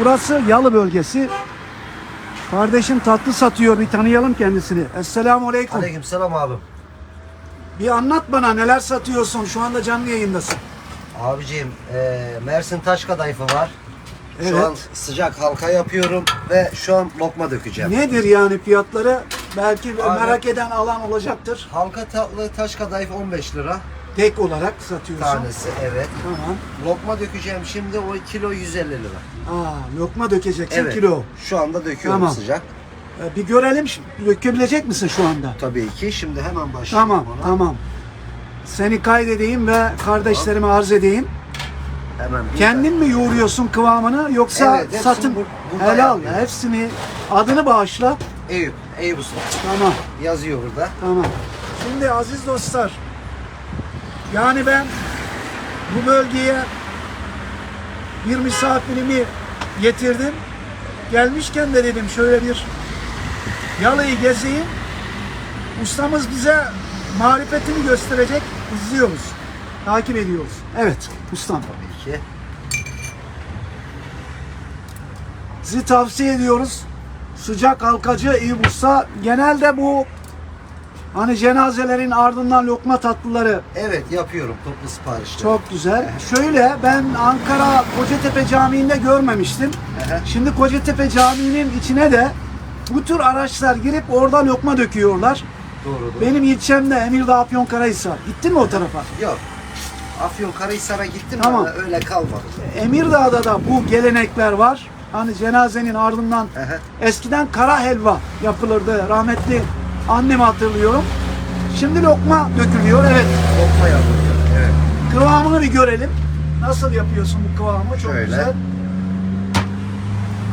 Burası Yalı bölgesi. Kardeşim tatlı satıyor. Bir tanıyalım kendisini. Esselamu Aleyküm. Aleykümselam abim. Bir anlat bana neler satıyorsun. Şu anda canlı yayındasın. Abiciğim eee, Mersin taş kadayıfı var. Şu Evet. an sıcak halka yapıyorum ve şu an lokma dökeceğim. Nedir yani fiyatları? Belki Abi- merak eden alan olacaktır. Halka tatlı taş kadayıf 15 lira Tek olarak satıyorsun. tanesi evet. Tamam. Lokma dökeceğim şimdi o kilo 150 lira. Aa, lokma dökeceksin Evet. kilo. Şu anda döküyorum Tamam. sıcak. Ee, Bir görelim. Şimdi Dökebilecek misin şu anda? Tabii ki şimdi hemen başlıyorum Tamam, ona. tamam. Seni kaydedeyim ve kardeşlerime arz edeyim. Hemen bir Kendin mi yoğuruyorsun kıvamını yoksa Evet, hepsini satın bur- burada helal yapıyorum. hepsini adını bağışla. Eyüp, Eyüp Usta Tamam. yazıyor burada. Tamam. Şimdi aziz dostlar yani ben bu bölgeye bir misafirimi getirdim. Gelmişken de dedim şöyle bir yalayı gezeyim. Ustamız bize marifetini gösterecek. İzliyoruz. Takip ediyoruz. Evet ustam. Tabii ki. Sizi tavsiye ediyoruz. Sıcak halkacı Usta. Genelde bu hani cenazelerin ardından lokma tatlıları Evet yapıyorum toplu siparişte. çok güzel. Şöyle ben Ankara Kocatepe Camii'nde görmemiştim. Şimdi Kocatepe Camii'nin içine de bu tür araçlar girip orada lokma döküyorlar. Doğrudur. Benim ilçemde Emirdağ Afyonkarahisar. Gittin mi o tarafa? Yok. Afyon Karahisar'a gittim Tamam. ama öyle kalmadı. Emirdağ'da da bu gelenekler var. Hani cenazenin ardından Ehe. eskiden kara helva yapılırdı. Rahmetli annemi hatırlıyorum. Şimdi lokma dökülüyor. Evet. Lokma yapılıyor. Evet. Kıvamını bir görelim. Nasıl yapıyorsun bu kıvamı? Çok Şöyle. güzel.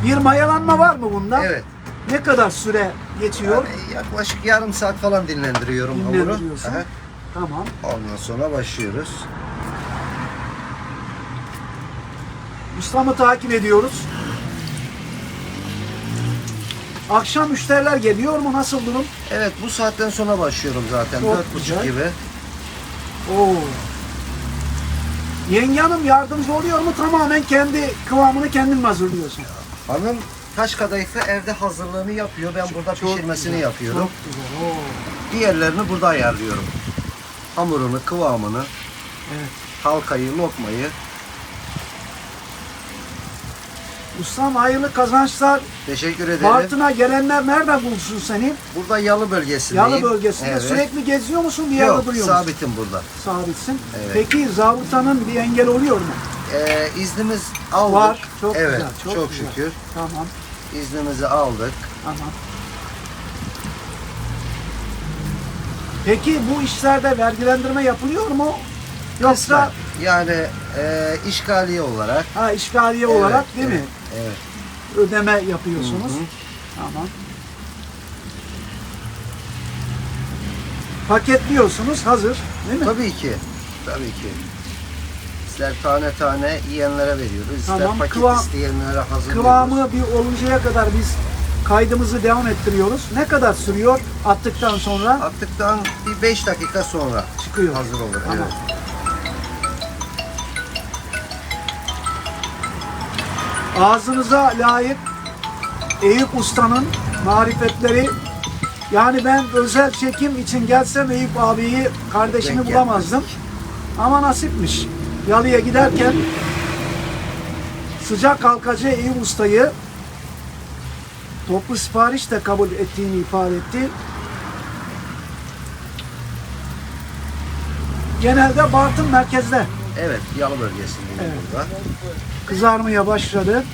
Bir mayalanma var mı bunda? Evet. Ne kadar süre geçiyor? Yani yaklaşık yarım saat falan dinlendiriyorum hamuru. Aha. Tamam. Ondan sonra başlıyoruz. Ustamı takip ediyoruz. Akşam müşteriler geliyor mu? Nasıl durum? Evet bu saatten sonra başlıyorum zaten. Çok Dört güzel. buçuk gibi. Oo. Yenge hanım yardımcı oluyor mu? Tamamen kendi kıvamını kendin mi hazırlıyorsun? Hanım taş kadayıfı evde hazırlığını yapıyor. Ben burada pişirmesini güzel, yapıyorum. Çok güzel. Oo. Diğerlerini burada ayarlıyorum. Hamurunu, kıvamını, Evet. halkayı, lokmayı. Ustam hayırlı kazançlar. Teşekkür ederim. Bartın'a gelenler nerede bulsun seni? Burada Yalı bölgesindeyim. Yalı bölgesinde. Evet. Sürekli geziyor musun? Bir yerde Yok, duruyor musun? sabitim burada. Sabitsin. Evet. Peki zabıtanın bir engel oluyor mu? Ee, iznimiz aldık. Var. Çok evet, güzel. Çok, çok, güzel. şükür. Tamam. İznimizi aldık. Tamam. Peki bu işlerde vergilendirme yapılıyor mu? Yoksa Kısmen. Yani e, işgaliye olarak. ha, işgaliye Evet, olarak değil evet, mi? Evet. Ödeme yapıyorsunuz. Hı hı. Tamam. Paketliyorsunuz hazır değil mi? Tabii ki. Tabii ki. İster tane tane yiyenlere veriyoruz. ister Tamam, paket kıvam- isteyenlere hazırlıyoruz. Kıvamı bir oluncaya kadar biz kaydımızı devam ettiriyoruz. Ne kadar sürüyor attıktan sonra? Attıktan bir 5 dakika sonra Çıkıyor. hazır olur. Tamam. Evet. Ağzınıza layık Eyüp Usta'nın marifetleri yani ben özel çekim için gelsem Eyüp abiyi, kardeşimi Denk bulamazdım. Ama nasipmiş. Yalıya giderken sıcak halkacı Eyüp Usta'yı toplu sipariş de kabul ettiğini ifade etti. Genelde Bartın merkezde Evet, Yalı bölgesindeyim Evet. burada. kızarmaya başladı.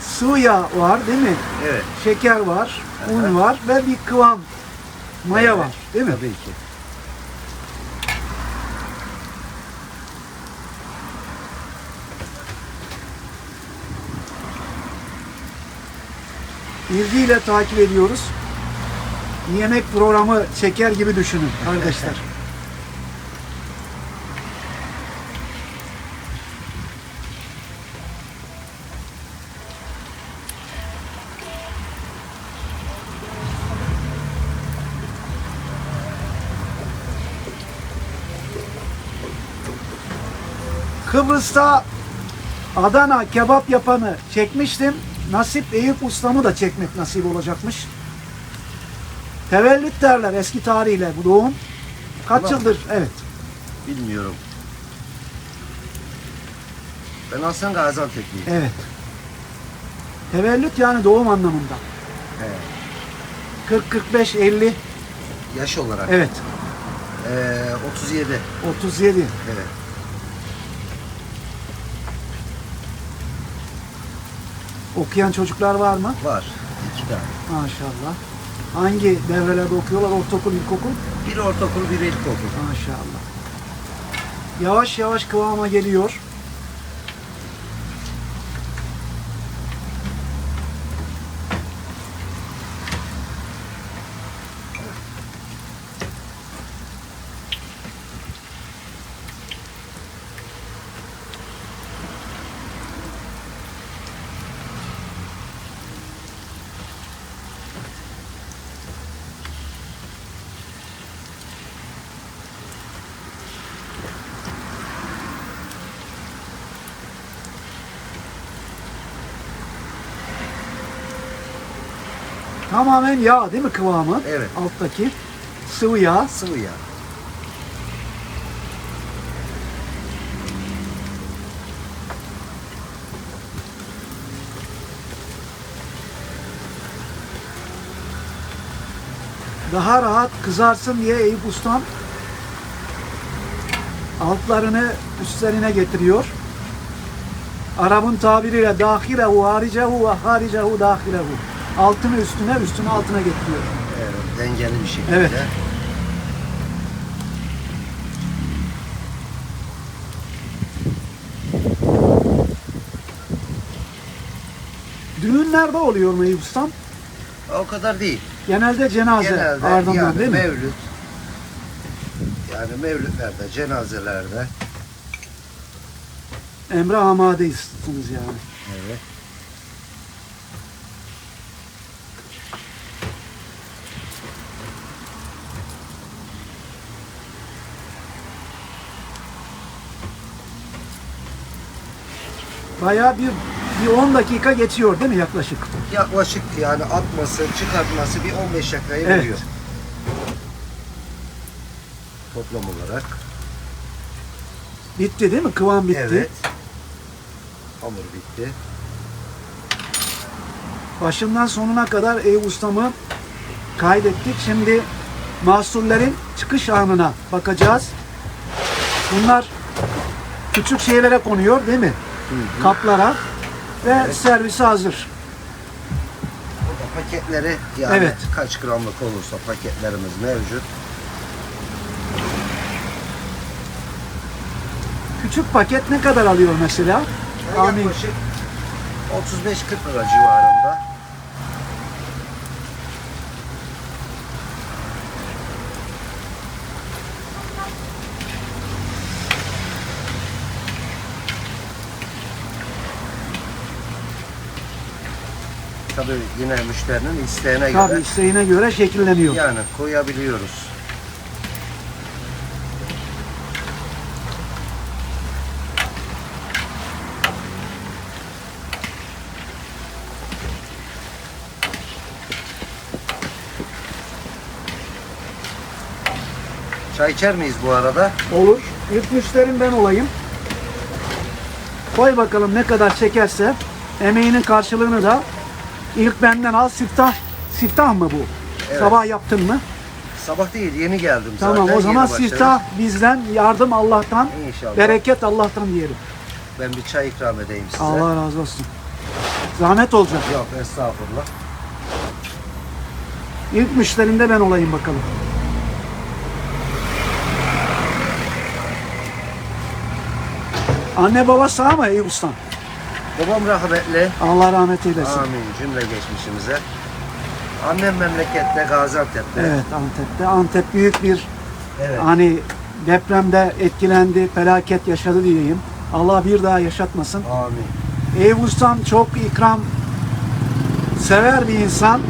Sıvı yağ var değil mi? Evet. Şeker var, un var ve bir kıvam maya var değil mi? Tabii ki. ilgiyle takip ediyoruz. Yemek programı çeker gibi düşünün kardeşler. Kıbrıs'ta Adana kebap yapanı çekmiştim. Nasip Eyüp ustamı da çekmek nasip olacakmış. Tevellüt derler eski tarihle bu doğum. Kaç Ulan. yıldır? Evet. Bilmiyorum. Ben aslında Gaziantep'liyim. Evet. Tevellüt yani doğum anlamında. He. 40 45 50 Yaş olarak. evet. Ee, 37. 37. Evet. Okuyan çocuklar var mı? Var. İki tane. Maşallah. Hangi devrelerde okuyorlar? Ortaokul, ilkokul? Bir ortaokul, bir ilkokul. Maşallah. Yavaş yavaş kıvama geliyor. Tamamen yağ değil mi kıvamı? Evet. Alttaki sıvı yağ. Sıvı yağ. Daha rahat kızarsın diye Eyüp Ustam altlarını üstlerine getiriyor. Arap'ın tabiriyle dahilehu haricehu ve haricehu dahilehu. Altını üstüne, üstünü altına getiriyor. Evet, dengeli bir şekilde. Evet. Düğünlerde oluyor mu Eyüp Ustam? O kadar değil. Genelde cenaze Genelde ardından yani değil mi? mevlüt. Yani mevlütlerde, cenazelerde. Emre amadeyizsiniz yani. Evet. Bayağı bir bir 10 dakika geçiyor değil mi yaklaşık? Yaklaşık yani atması, çıkartması bir 15 dakikayı Evet. buluyor. Toplam olarak. Bitti değil mi? Kıvam bitti. Evet. Hamur bitti. Başından sonuna kadar Eyüp Ustam'ı kaydettik. Şimdi mahsullerin çıkış anına bakacağız. Bunlar küçük şeylere konuyor değil mi? Kaplara ve servise hazır. Burada paketleri yani Evet. kaç gramlık olursa paketlerimiz mevcut. Küçük paket ne kadar alıyor mesela? Yaklaşık 35-40 lira civarında. Tabii yine müşterinin isteğine Tabii göre isteğine göre şekilleniyor. yani koyabiliyoruz. Çay içer miyiz bu arada? Olur. İlk müşterim ben olayım. Koy bakalım ne kadar çekerse emeğinin karşılığını da ilk benden al. Siftah, siftah mı bu? Evet. Sabah yaptın mı? Sabah değil yeni geldim Tamam zaten. o zaman siftah bizden, yardım Allah'tan, İnşallah. bereket Allah'tan diyelim. Ben bir çay ikram edeyim size. Allah razı olsun. Zahmet olacak. Yok estağfurullah. İlk müşterim de ben olayım bakalım. Anne baba sağ mı Eyüp Ustam? Babam rahmetli. Allah rahmet eylesin. Amin cümle geçmişimize. Annem memlekette Gaziantep'te. Evet Antep'te. Antep büyük bir Evet. hani depremde etkilendi, felaket yaşadı diyeyim. Allah bir daha yaşatmasın. Amin. Eyüp Ustam çok ikram sever bir insan.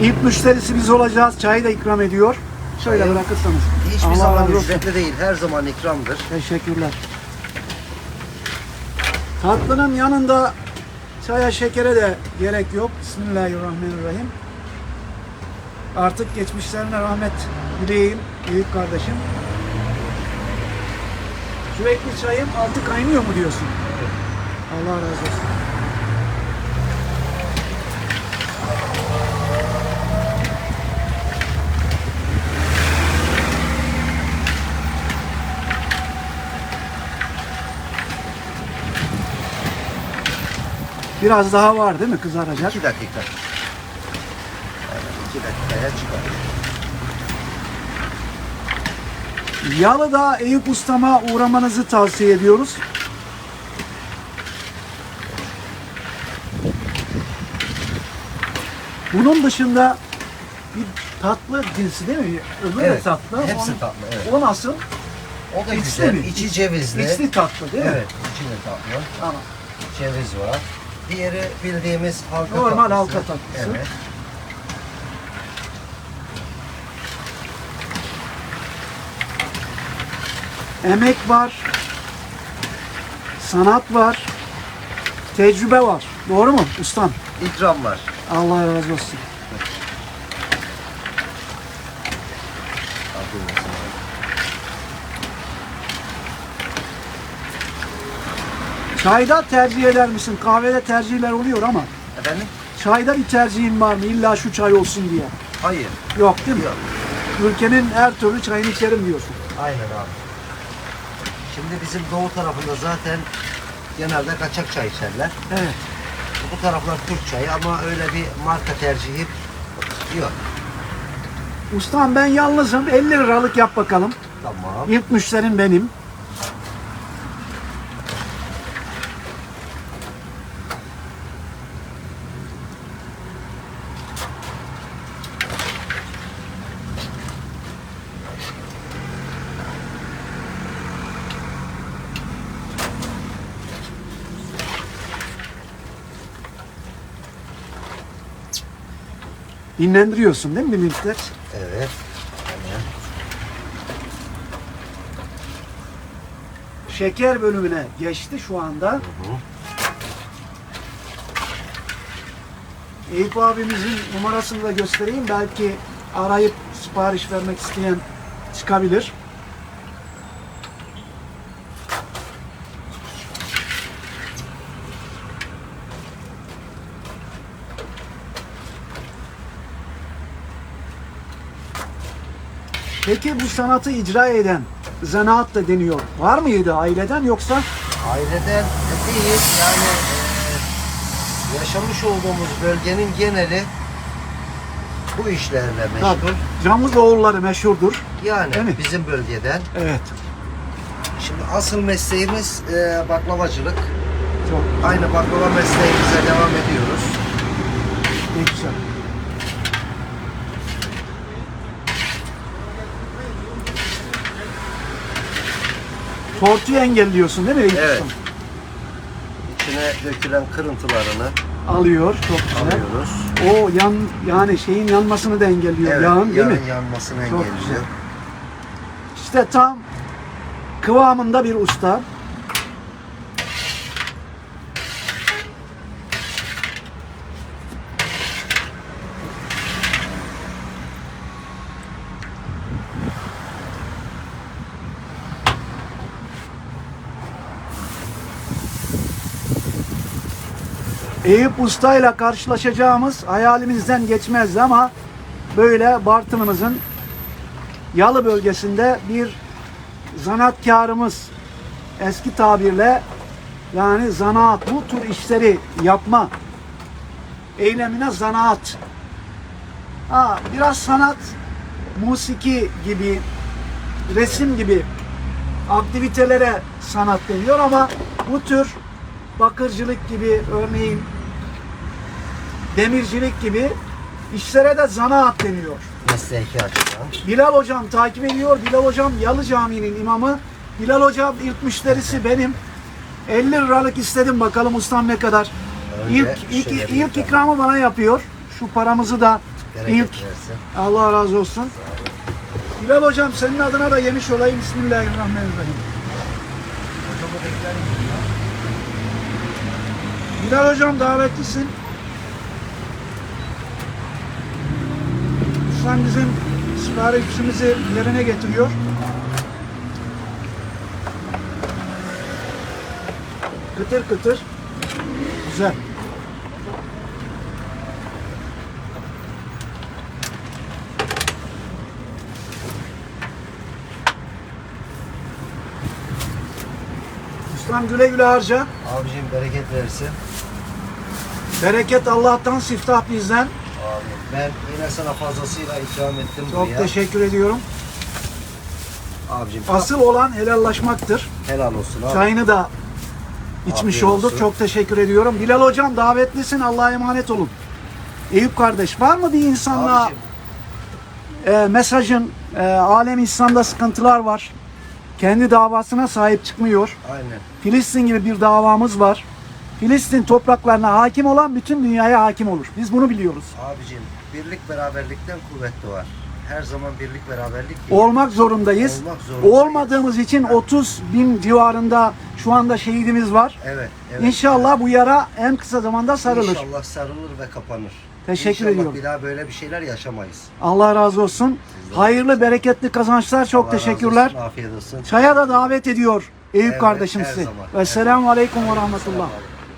İlk müşterisi biz olacağız. Çayı da ikram ediyor. Şöyle Çayı bırakırsanız. Hiçbir Allah zaman ücretli değil. Her zaman ikramdır. Teşekkürler. Tatlının yanında çaya şekere de gerek yok. Bismillahirrahmanirrahim. Artık geçmişlerine rahmet dileyim büyük kardeşim. Sürekli çayım altı kaynıyor mu diyorsun? Allah razı olsun. Biraz daha var değil mi kızaracak? 2 dakika. Evet, 2 dakikaya çıkar. Yalı'da Eyüp Ustam'a uğramanızı tavsiye ediyoruz. Bunun dışında bir tatlı cinsi değil mi? Öbürü de Evet, tatlı. hepsi Onun- tatlı, evet. O nasıl? O da İçli güzel. mi? İçi cevizli. İçli tatlı değil mi? Evet, içi de tatlı. Tamam. Ceviz var. Diğeri bildiğimiz halka Normal tatlısı. halka tatlısı. Evet. Emek var. Sanat var. Tecrübe var. Doğru mu ustam? İkram var. Allah razı olsun. Afiyet olsun. Çayda tercih eder misin? Kahvede tercihler oluyor ama Efendim? çayda bir tercihin var mı? İlla şu çay olsun diye. Hayır. Yok değil mi? Yok. Ülkenin her türlü çayını içerim diyorsun. Aynen abi. Şimdi bizim doğu tarafında zaten genelde kaçak çay içerler. Evet. Bu taraflar Türk çayı ama öyle bir marka tercihi yok. Ustam ben yalnızım. 50 liralık yap bakalım. Tamam. İlk müşterim benim. Dinlendiriyorsun değil mi bir? Evet. Aynen. Şeker bölümüne geçti şu anda. Hı hı. Eyüp abimizin numarasını da göstereyim. Belki arayıp sipariş vermek isteyen çıkabilir. Peki bu sanatı icra eden zanaat da deniyor. Var mıydı aileden yoksa? Aileden değil yani e, yaşamış olduğumuz bölgenin geneli bu işlerle meşgul. Tabii. Camız oğulları meşhurdur. Yani Değil mi? bizim bölgeden. Evet. Şimdi asıl mesleğimiz e, baklavacılık. Çok Aynı baklava mesleğimize devam ediyoruz. ne güzel. Tortuyu engelliyorsun değil mi Eyüp Evet. İçine dökülen kırıntılarını Alıyor. Çok güzel. alıyoruz. O yan yani şeyin yanmasını da engelliyor. Yağın değil yağın mi? yanmasını Çok engelliyor. güzel. İşte tam kıvamında bir usta. Eyüp Usta ile karşılaşacağımız hayalimizden geçmezdi ama böyle Bartın'ımızın Yalı bölgesinde bir zanaatkarımız eski tabirle yani zanaat bu tür işleri yapma eylemine zanaat. Ha, biraz sanat, musiki gibi, resim gibi aktivitelere sanat deniyor ama bu tür bakırcılık gibi örneğin demircilik gibi işlere de zanaat deniyor. Mesleki açıdan. Bilal hocam takip ediyor. Bilal hocam Yalı Camii'nin imamı. Bilal hocam ilk müşterisi benim. 50 liralık istedim bakalım ustam ne kadar. Önce İlk, ilk, ilk ikram. ikramı bana yapıyor. Şu paramızı da Bereket ilk versin. Allah razı olsun. Bilal hocam senin adına da yemiş olayım. Bismillahirrahmanirrahim. Bilal hocam davetlisin. Ustam bizim siparişimizi yerine getiriyor. Kıtır kıtır. Güzel. Ustam güle güle harca. Abicim bereket versin. Bereket Allah'tan, siftah bizden. Amin. Ben yine sana fazlasıyla ikram ettim Çok buraya. teşekkür ediyorum. Abicim Asıl olan helallaşmaktır. helal olsun abi. Çayını da içmiş Afiyet olduk. olsun. Çok teşekkür ediyorum. Bilal hocam davetlisin. Allah'a emanet olun. Eyüp kardeş var mı bir insanla Abicim, e, mesajın e, alem İslam'da sıkıntılar var. Kendi davasına sahip çıkmıyor. aynen. Filistin gibi bir davamız var. Filistin topraklarına hakim olan bütün dünyaya hakim olur. Biz bunu biliyoruz. Abicim birlik beraberlikten kuvvet doğar. Her zaman birlik beraberlik değil. Olmak zorundayız. Olmak zorundayız. Olmadığımız için 30 bin civarında şu anda şehidimiz var. Evet, evet. İnşallah bu yara en kısa zamanda sarılır. İnşallah sarılır ve kapanır. Teşekkür İnşallah ediyorum. bir daha böyle bir şeyler yaşamayız. Allah razı olsun. Hayırlı, bereketli kazançlar. Çok Allah teşekkürler. olsun, afiyet olsun. Çaya da davet ediyor Eyüp Evet, kardeşim sizi. zaman, Ve her selamun aleyküm ve rahmetullah.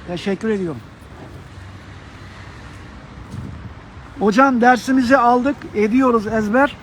Teşekkür ediyorum. Hocam dersimizi aldık, ediyoruz ezber.